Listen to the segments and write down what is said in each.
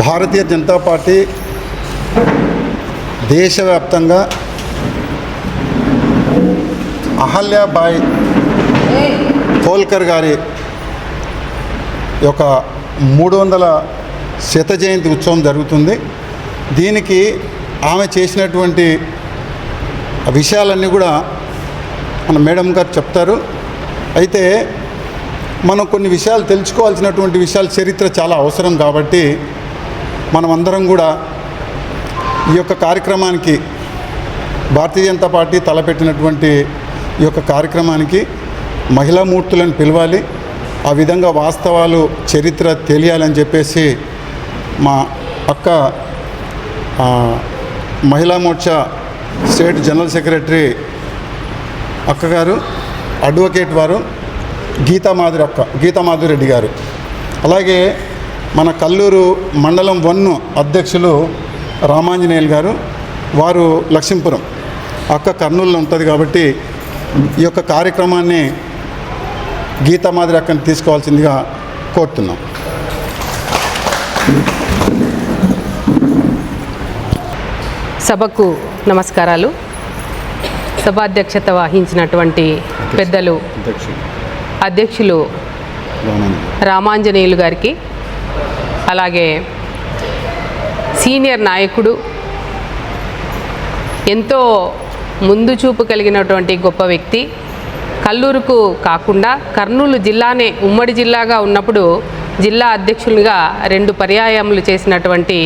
Bharatiya Janata party దేశవ్యాప్తంగా అహల్యాబాయ్ హోల్కర్ గారి యొక్క మూడు వందల శత జయంతి ఉత్సవం జరుగుతుంది. దీనికి ఆమె చేసినటువంటి విషయాలన్నీ కూడా మన మేడం గారు చెప్తారు. అయితే మనం కొన్ని విషయాలు తెలుసుకోవాల్సినటువంటి విషయాలు చరిత్ర చాలా అవసరం కాబట్టి మనం అందరం కూడా ఈ యొక్క కార్యక్రమానికి భారతీయ జనతా పార్టీ తలపెట్టినటువంటి ఈ యొక్క కార్యక్రమానికి మహిళా మూర్తులను పిలవాలి. ఆ విధంగా వాస్తవాలు చరిత్ర తెలియాలని చెప్పేసి మా అక్క Mahila Morcha state general secretary అక్కగారు అడ్వకేట్ వారు గీతామాధురి అక్క గీతామాధురెడ్డి గారు. అలాగే మన కల్లూరు మండలం వన్ అధ్యక్షులు రామాంజనేయులు గారు వారు లక్ష్మీపురం. అక్క కర్నూలులో ఉంటుంది కాబట్టి ఈ యొక్క కార్యక్రమాన్ని గీతామాధురి అక్కని తీసుకోవాల్సిందిగా కోరుతున్నాం. సభకు నమస్కారాలు. సభాధ్యక్షత వహించినటువంటి పెద్దలు అధ్యక్షులు. రామాంజనేయులు గారికి అలాగే సీనియర్ నాయకుడు ఎంతో ముందు చూపు కలిగినటువంటి గొప్ప వ్యక్తి. కల్లూరుకు కాకుండా కర్నూలు జిల్లానే ఉమ్మడి జిల్లాగా ఉన్నప్పుడు జిల్లా అధ్యక్షులుగా రెండు పర్యాయములు చేసినటువంటి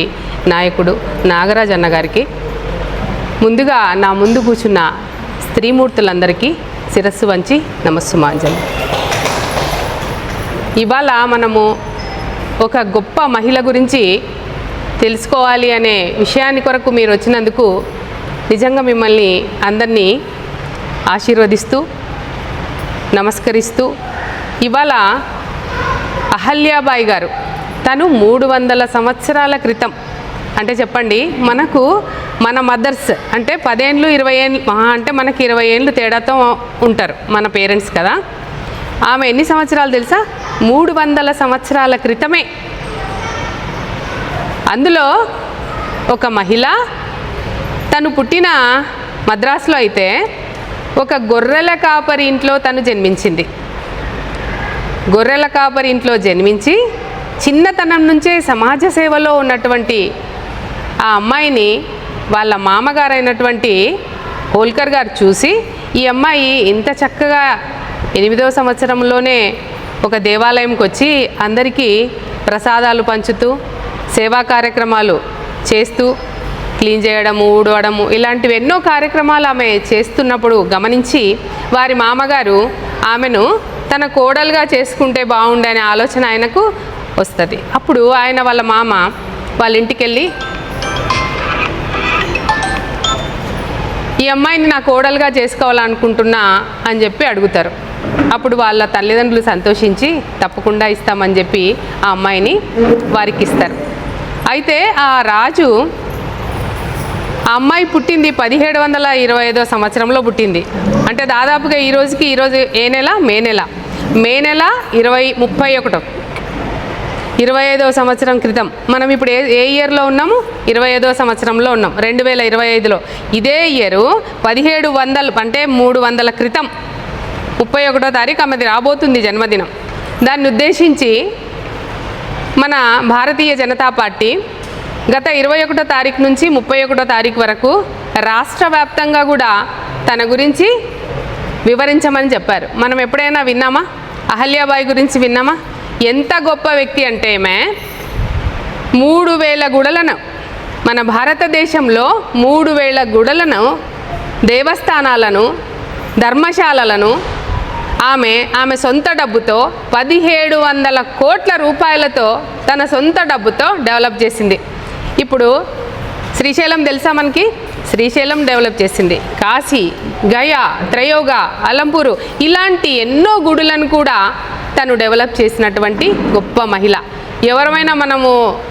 నాయకుడు నాగరాజ్ అన్నగారికి ముందుగా నా ముందు కూర్చున్న స్త్రీమూర్తులందరికీ శిరస్సు వంచి నమస్సుమాంజలి ఇవాళ మనము ఒక గొప్ప మహిళ గురించి తెలుసుకోవాలి అనే విషయాన్ని కొరకు మీరు వచ్చినందుకు నిజంగా మిమ్మల్ని అందరినీ ఆశీర్వదిస్తూ నమస్కరిస్తూ ఇవాళ అహల్యాబాయి గారు తను మూడు వందల సంవత్సరాల క్రితం అంటే చెప్పండి మనకు మన మదర్స్ అంటే పదేండ్లు ఇరవై ఏళ్ళు మహా అంటే మనకి ఇరవై ఏళ్ళు తేడాతో ఉంటారు మన పేరెంట్స్ కదా. ఆమె ఎన్ని సంవత్సరాలు తెలుసా? మూడు వందల సంవత్సరాల క్రితమే. అందులో ఒక మహిళ తను పుట్టిన మద్రాసులో అయితే ఒక గొర్రెల కాపరి ఇంట్లో తను జన్మించింది. గొర్రెల కాపరి ఇంట్లో జన్మించి చిన్నతనం నుంచే సమాజ సేవలో ఉన్నటువంటి ఆ అమ్మాయిని వాళ్ళ మామగారైనటువంటి హోల్కర్ గారు చూసి ఈ అమ్మాయి ఇంత చక్కగా ఎనిమిదవ సంవత్సరంలోనే ఒక దేవాలయంకి వచ్చి అందరికీ ప్రసాదాలు పంచుతూ సేవా కార్యక్రమాలు చేస్తూ క్లీన్ చేయడము ఊడవడము ఇలాంటివి ఎన్నో కార్యక్రమాలు ఆమె చేస్తున్నప్పుడు గమనించి వారి మామగారు ఆమెను తన కోడలుగా చేసుకుంటే బాగుండే ఆలోచన ఆయనకు వస్తుంది. అప్పుడు ఆయన వాళ్ళ మామ వాళ్ళ ఇంటికి వెళ్ళి ఈ అమ్మాయిని నా కోడలుగా చేసుకోవాలనుకుంటున్నా అని చెప్పి అడుగుతారు. అప్పుడు వాళ్ళ తల్లిదండ్రులు సంతోషించి తప్పకుండా ఇస్తామని చెప్పి ఆ అమ్మాయిని వారికి ఇస్తారు. అయితే ఆ రాజు ఆ అమ్మాయి పుట్టింది పదిహేడు వందల ఇరవై ఐదో సంవత్సరంలో పుట్టింది. అంటే దాదాపుగా ఈ రోజుకి ఈరోజు ఏ నెల? మే నెల. మే నెల ఇరవై ముప్పై ఒకటో. ఇరవై ఐదవ సంవత్సరం క్రితం మనం ఇప్పుడు ఏ ఏ ఇయర్లో ఉన్నాము? ఇరవై ఐదవ సంవత్సరంలో ఉన్నాం. రెండు వేల ఇరవై ఐదులో. ఇదే ఇయరు పదిహేడు వందలు అంటే మూడు వందల క్రితం ముప్పై ఒకటో తారీఖు ఆమెది రాబోతుంది జన్మదినం. దాన్ని ఉద్దేశించి మన భారతీయ జనతా పార్టీ గత ఇరవై ఒకటో తారీఖు నుంచి ముప్పై ఒకటో తారీఖు వరకు రాష్ట్ర వ్యాప్తంగా కూడా తన గురించి వివరించమని చెప్పారు. మనం ఎప్పుడైనా విన్నామా? అహల్యాబాయి గురించి విన్నామా? ఎంత గొప్ప వ్యక్తి అంటే ఆమె మూడు వేల గుడలను. మన భారతదేశంలో మూడు వేల గుడలను దేవస్థానాలను ధర్మశాలలను ఆమె ఆమె సొంత డబ్బుతో పదిహేడు వందల కోట్ల రూపాయలతో తన సొంత డబ్బుతో డెవలప్ చేసింది. ఇప్పుడు శ్రీశైలం తెలుసా మనకి? శ్రీశైలం డెవలప్ చేసింది. కాశీ గయా త్రయోగ అలంపూరు ఇలాంటి ఎన్నో గుడులను కూడా తను డెవలప్ చేసినటువంటి గొప్ప మహిళ. ఎవరమైనా మనము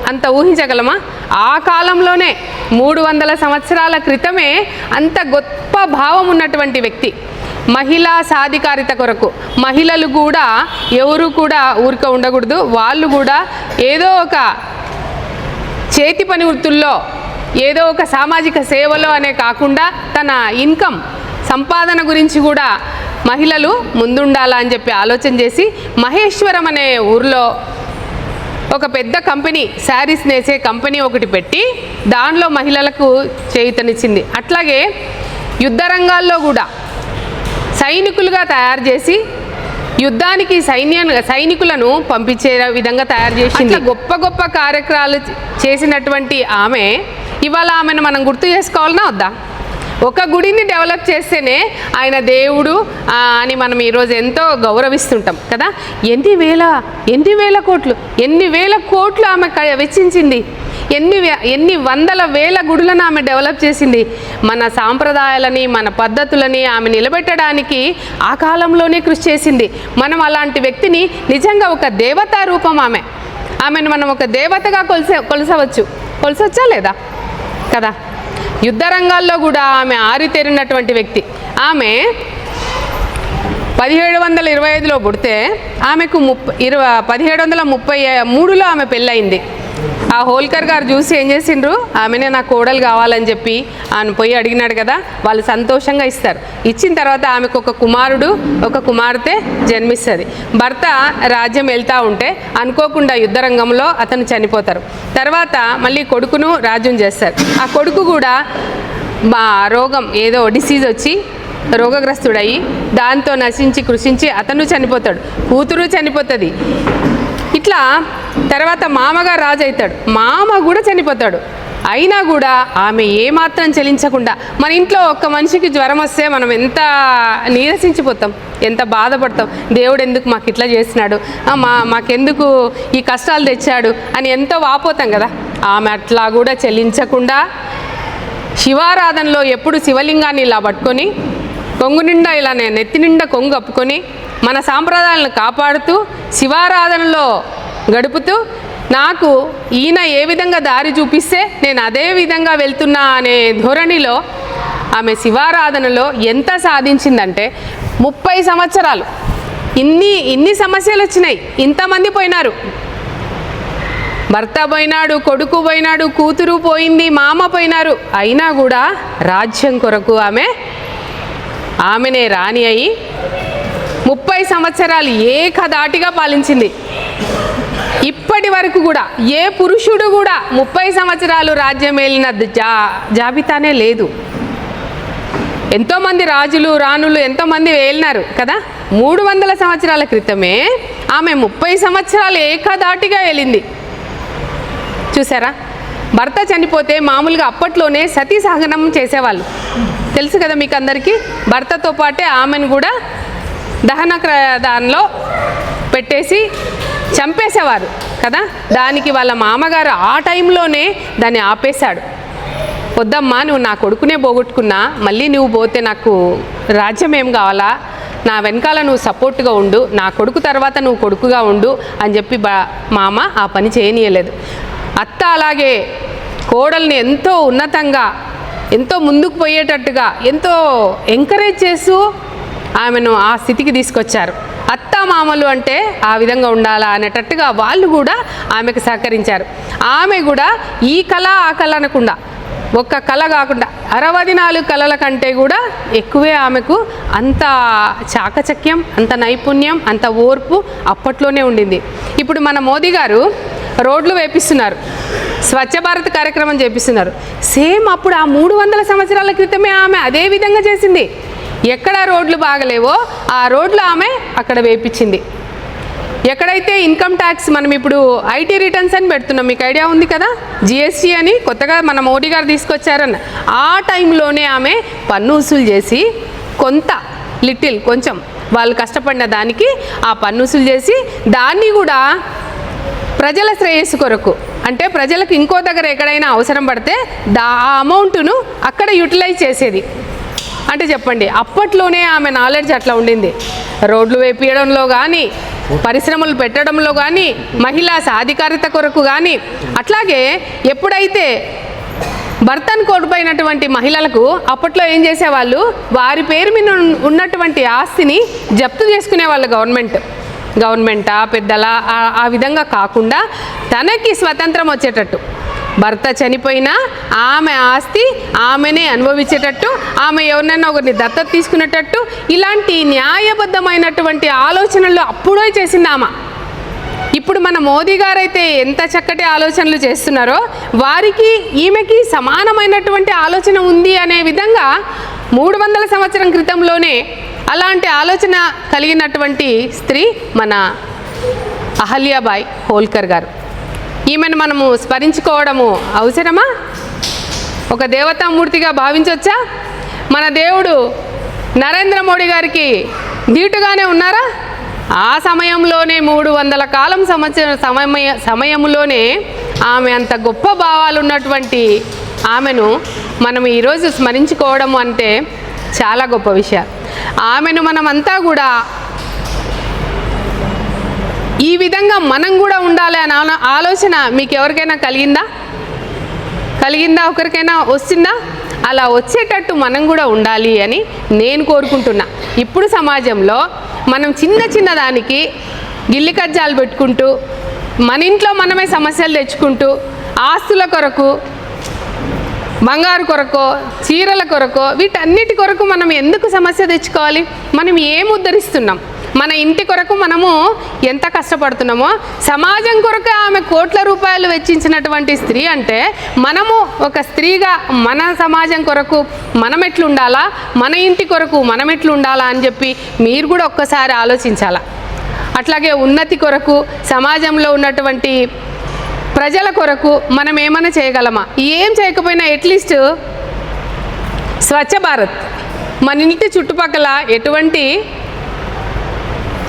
అంత ఊహించగలమా? ఆ కాలంలోనే మూడు వందల సంవత్సరాల క్రితమే అంత గొప్ప భావం ఉన్నటువంటి వ్యక్తి. మహిళా సాధికారిత కొరకు మహిళలు కూడా ఎవరు కూడా ఊరిక ఉండకూడదు. వాళ్ళు కూడా ఏదో ఒక చేతి పని వృత్తుల్లో ఏదో ఒక సామాజిక సేవలో అనే కాకుండా తన ఇన్కమ్ సంపాదన గురించి కూడా మహిళలు ముందుండాలా అని చెప్పి ఆలోచన చేసి మహేశ్వరం అనే ఊర్లో ఒక పెద్ద కంపెనీ శారీస్ నేసే కంపెనీ ఒకటి పెట్టి దానిలో మహిళలకు చేయుతనిచ్చింది. అట్లాగే యుద్ధ రంగాల్లో కూడా సైనికులుగా తయారు చేసి యుద్ధానికి సైన్య సైనికులను పంపించే విధంగా తయారు చేసింది. అట్లా గొప్ప గొప్ప కార్యక్రమాలు చేసినటువంటి ఆమె ఇవాళ ఆమెను మనం గుర్తు చేసుకోవాలన్నా వద్దా? ఒక గుడిని డెవలప్ చేస్తేనే ఆయన దేవుడు అని మనం ఈరోజు ఎంతో గౌరవిస్తుంటాం కదా? ఎన్ని వేల ఎన్ని వేల కోట్లు ఎన్ని వేల కోట్లు ఆమె వెచ్చించింది. ఎన్ని ఎన్ని వందల వేల గుడులను ఆమె డెవలప్ చేసింది. మన సాంప్రదాయాలని మన పద్ధతులని ఆమె నిలబెట్టడానికి ఆ కాలంలోనే కృషి చేసింది. మనం అలాంటి వ్యక్తిని నిజంగా ఒక దేవతా రూపం ఆమె. ఆమెను మనం ఒక దేవతగా కొలిసే కొలసవచ్చు. కొలసొచ్చా లేదా? కదా? యుద్ధ రంగాల్లో కూడా ఆమె ఆరితేరినటువంటి వ్యక్తి. ఆమె పదిహేడు వందల ఇరవై ఐదులో పుడితే ఆమెకు ముప్పై ఇరవై పదిహేడు వందల ముప్పై మూడులో ఆమె పెళ్ళయింది. ఆ హోల్కర్ గారు చూసి ఏం చేసిండ్రు? ఆమెనే నా కోడలు కావాలని చెప్పి ఆయన పోయి అడిగినాడు కదా వాళ్ళు సంతోషంగా ఇస్తారు. ఇచ్చిన తర్వాత ఆమెకు ఒక కుమారుడు ఒక కుమార్తె జన్మిస్తుంది. భర్త రాజ్యం వెళ్తూ ఉంటే అనుకోకుండా యుద్ధ రంగంలో అతను చనిపోతారు. తర్వాత మళ్ళీ కొడుకును రాజ్యం చేస్తారు. ఆ కొడుకు కూడా మా రోగం ఏదో డిసీజ్ వచ్చి రోగగ్రస్తుడయి దాంతో నశించి కృషించి అతను చనిపోతాడు. కూతురు చనిపోతుంది. ఇట్లా తర్వాత మామగారు రాజు అవుతాడు మామ కూడా చనిపోతాడు. అయినా కూడా ఆమె ఏమాత్రం చెలించకుండా మన ఇంట్లో ఒక్క మనిషికి జ్వరం వస్తే మనం ఎంత నీరసించిపోతాం ఎంత బాధపడతాం దేవుడు ఎందుకు మాకు ఇట్లా చేసినాడు మా మాకెందుకు ఈ కష్టాలు తెచ్చాడు? అని ఎంతో వాపోతాం కదా. ఆమె అట్లా కూడా చెల్లించకుండా శివారాధనలో ఎప్పుడు శివలింగాన్ని ఇలా పట్టుకొని కొంగు నిండా ఇలా నెత్తి నిండా కొంగు కప్పుకొని మన సాంప్రదాయాలను కాపాడుతూ శివారాధనలో గడుపుతూ నాకు ఈయన ఏ విధంగా దారి చూపిస్తే నేను అదే విధంగా వెళ్తున్నా అనే ధోరణిలో ఆమె శివారాధనలో ఎంత సాధించిందంటే ముప్పై సంవత్సరాలు. ఇన్ని ఇన్ని సమస్యలు వచ్చినాయి. ఇంతమంది పోయినారు. భర్త పోయినాడు కొడుకు పోయినాడు కూతురు పోయింది మామ పోయినారు. అయినా కూడా రాజ్యం కొరకు ఆమె ఆమెనే రాణి అయి ముప్పై సంవత్సరాలు ఏకధాటిగా పాలించింది. ఇప్పటి వరకు కూడా ఏ పురుషుడు కూడా ముప్పై సంవత్సరాలు రాజ్యం జా జాబితానే లేదు. ఎంతోమంది రాజులు రాణులు ఎంతోమంది వేలినారు కదా? మూడు వందల సంవత్సరాల క్రితమే ఆమె ముప్పై సంవత్సరాలు ఏకధాటిగా వెళ్ళింది చూసారా? భర్త చనిపోతే మామూలుగా అప్పట్లోనే సతీ సహనం చేసేవాళ్ళు. తెలుసు కదా మీకు అందరికీ భర్తతో పాటే ఆమెను కూడా దహన దానిలో పెట్టేసి చంపేసేవారు కదా? దానికి వాళ్ళ మామగారు ఆ టైంలోనే దాన్ని ఆపేశాడు. వద్దమ్మా నువ్వు నా కొడుకునే పోగొట్టుకున్నా మళ్ళీ నువ్వు పోతే నాకు రాజ్యం ఏం కావాలా? నా వెనకాల నువ్వు సపోర్ట్గా ఉండు నా కొడుకు తర్వాత నువ్వు కొడుకుగా ఉండు అని చెప్పి మామ ఆ పని చేయనీయలేదు. అత్త అలాగే కోడల్ని ఎంతో ఉన్నతంగా ఎంతో ముందుకు పోయేటట్టుగా ఎంతో ఎంకరేజ్ చేస్తూ ఆమెను ఆ స్థితికి తీసుకొచ్చారు. అత్త మామలు అంటే ఆ విధంగా ఉండాలా అనేటట్టుగా వాళ్ళు కూడా ఆమెకు సహకరించారు. ఆమె కూడా ఈ కళ ఆ కళ అనకుండా ఒక్క కళ కాకుండా అరవది నాలుగు కళల కంటే కూడా ఎక్కువే ఆమెకు అంత చాకచక్యం అంత నైపుణ్యం అంత ఓర్పు అప్పట్లోనే ఉండింది. ఇప్పుడు మన మోదీ గారు రోడ్లు వేపిస్తున్నారు. స్వచ్ఛ భారత్ కార్యక్రమం చేపిస్తున్నారు. సేమ్ అప్పుడు ఆ మూడు వందల సంవత్సరాల క్రితమే ఆమె అదే విధంగా చేసింది. ఎక్కడ రోడ్లు బాగలేవో ఆ రోడ్లు ఆమె అక్కడ వేపించింది. ఎక్కడైతే ఇన్కమ్ ట్యాక్స్ మనం ఇప్పుడు ఐటీ రిటర్న్స్ అని పెడుతున్నాం మీకు ఐడియా ఉంది కదా? జిఎస్టీ అని కొత్తగా మన మోడీ గారు తీసుకొచ్చారన్న. ఆ టైంలోనే ఆమె పన్ను వసూలు చేసి కొంత లిటిల్ కొంచెం వాళ్ళు కష్టపడిన దానికి ఆ పన్ను వసూలు చేసి దాన్ని కూడా ప్రజల శ్రేయస్సు కొరకు అంటే ప్రజలకు ఇంకో దగ్గర ఎక్కడైనా అవసరం పడితే దా ఆ అమౌంట్ను అక్కడ యూటిలైజ్ చేసేది. అంటే చెప్పండి అప్పట్లోనే ఆమె నాలెడ్జ్ అట్లా ఉండింది. రోడ్లు వేపియడంలో కానీ పరిశ్రమలు పెట్టడంలో కానీ మహిళా సాధికారిత కొరకు కానీ అట్లాగే ఎప్పుడైతే భర్తను కోల్పోయినటువంటి మహిళలకు అప్పట్లో ఏం చేసేవాళ్ళు వారి పేరు మీద ఉన్నటువంటి ఆస్తిని జప్తు చేసుకునేవాళ్ళు గవర్నమెంట్. గవర్నమెంటా పెద్దలా ఆ విధంగా కాకుండా తనకి స్వతంత్రం వచ్చేటట్టు. భర్త చనిపోయినా ఆమె ఆస్తి ఆమెనే అనుభవించేటట్టు ఆమె ఎవరినైనా ఒకరిని దత్తత తీసుకునేటట్టు ఇలాంటి న్యాయబద్ధమైనటువంటి ఆలోచనలు అప్పుడే చేసింది ఆమె. ఇప్పుడు మన మోదీ గారు అయితే ఎంత చక్కటి ఆలోచనలు చేస్తున్నారో వారికి ఈమెకి సమానమైనటువంటి ఆలోచన ఉంది అనే విధంగా మూడు వందల సంవత్సరం క్రితంలోనే అలాంటి ఆలోచన కలిగినటువంటి స్త్రీ మన అహల్యాబాయ్ హోల్కర్ గారు. ఈమెను మనము స్మరించుకోవడము అవసరమా? ఒక దేవతామూర్తిగా భావించవచ్చా మన దేవుడు నరేంద్ర మోడీ గారికి ధీటుగానే ఉన్నారా? ఆ సమయంలోనే మూడు వందల కాలం సంవత్సరం సమయ సమయంలోనే ఆమె అంత గొప్ప భావాలు ఉన్నటువంటి ఆమెను మనం ఈరోజు స్మరించుకోవడం అంటే చాలా గొప్ప విషయం. ఆమెను మనమంతా కూడా ఈ విధంగా మనం కూడా ఉండాలి అనే ఆలో- ఆలోచన మీకు ఎవరికైనా కలిగిందా? కలిగిందా? ఒకరికైనా వస్తుందా? అలా వచ్చేటట్టు మనం కూడా ఉండాలి అని నేను కోరుకుంటున్నా. ఇప్పుడు సమాజంలో మనం చిన్న చిన్న దానికి గిల్లి కజ్జాలు పెట్టుకుంటూ మన ఇంట్లో మనమే సమస్యలు తెచ్చుకుంటూ ఆస్తుల కొరకు బంగారు కొరకో చీరల కొరకో వీటన్నిటి కొరకు మనం ఎందుకు సమస్య తెచ్చుకోవాలి? మనం ఏం ఉద్ధరిస్తున్నాం? మన ఇంటి కొరకు మనము ఎంత కష్టపడుతున్నామో సమాజం కొరకు ఆమె కోట్ల రూపాయలు వెచ్చించినటువంటి స్త్రీ అంటే మనము ఒక స్త్రీగా మన సమాజం కొరకు మనం ఎట్లుండాలా మన ఇంటి కొరకు మనం ఎట్లుండాలా అని చెప్పి మీరు కూడా ఒక్కసారి ఆలోచించాలా? అట్లాగే ఉన్నతి కొరకు సమాజంలో ఉన్నటువంటి ప్రజల కొరకు మనం ఏమైనా చేయగలమా? ఏం చేయకపోయినా అట్లీస్ట్ స్వచ్ఛ భారత్. మన ఇంటి చుట్టుపక్కల ఎటువంటి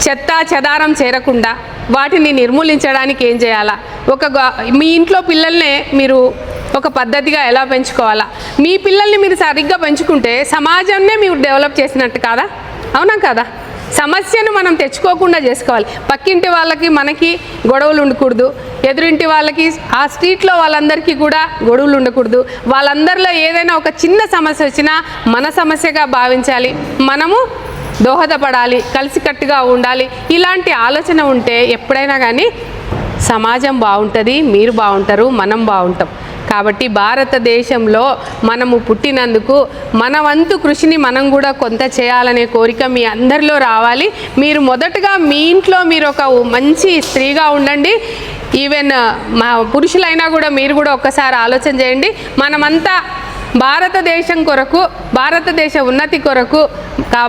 చెత్త చెదారం చేరకుండా వాటిని నిర్మూలించడానికి ఏం చేయాలా? ఒక మీ ఇంట్లో పిల్లల్నే మీరు ఒక పద్ధతిగా ఎలా పెంచుకోవాలా? మీ పిల్లల్ని మీరు సరిగ్గా పెంచుకుంటే సమాజాన్నే మీరు డెవలప్ చేసినట్టు కాదా? అవునా కదా? సమస్యను మనం తెచ్చుకోకుండా చేసుకోవాలి. పక్కింటి వాళ్ళకి మనకి గొడవలు ఉండకూడదు. ఎదురింటి వాళ్ళకి ఆ స్ట్రీట్లో వాళ్ళందరికీ కూడా గొడవలు ఉండకూడదు. వాళ్ళందరిలో ఏదైనా ఒక చిన్న సమస్య వచ్చినా మన సమస్యగా భావించాలి. మనము దోహదపడాలి కలిసికట్టుగా ఉండాలి. ఇలాంటి ఆలోచన ఉంటే ఎప్పుడైనా కానీ సమాజం బాగుంటుంది మీరు బాగుంటారు మనం బాగుంటాం. కాబట్టి భారతదేశంలో మనము పుట్టినందుకు మన వంతు కృషిని మనం కూడా కొంత చేయాలనే కోరిక మీ అందరిలో రావాలి. మీరు మొదటగా మీ ఇంట్లో మీరు ఒక మంచి స్త్రీగా ఉండండి. ఈవెన్ మా పురుషులైనా కూడా మీరు కూడా ఒక్కసారి ఆలోచన చేయండి. మనమంతా భారతదేశం కొరకు భారతదేశ ఉన్నతి కొరకు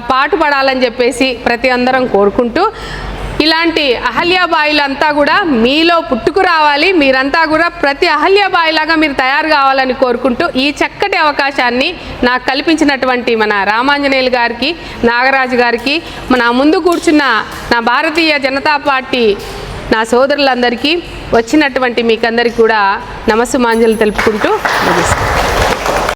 పాటు పడాలని చెప్పేసి ప్రతి అందరం కోరుకుంటూ ఇలాంటి అహల్యాబాయిలంతా కూడా మీలో పుట్టుకు రావాలి మీరంతా కూడా ప్రతి అహల్యాబాయిలాగా మీరు తయారు కావాలని కోరుకుంటూ ఈ చక్కటి అవకాశాన్ని నాకు కల్పించినటువంటి మన రామాంజనేయులు గారికి నాగరాజు గారికి మన ముందు కూర్చున్న నా భారతీయ జనతా పార్టీ నా సోదరులందరికీ వచ్చినటువంటి మీకందరికీ కూడా నమస్సుమాంజలు తెలుపుకుంటూ ముగిస్తాను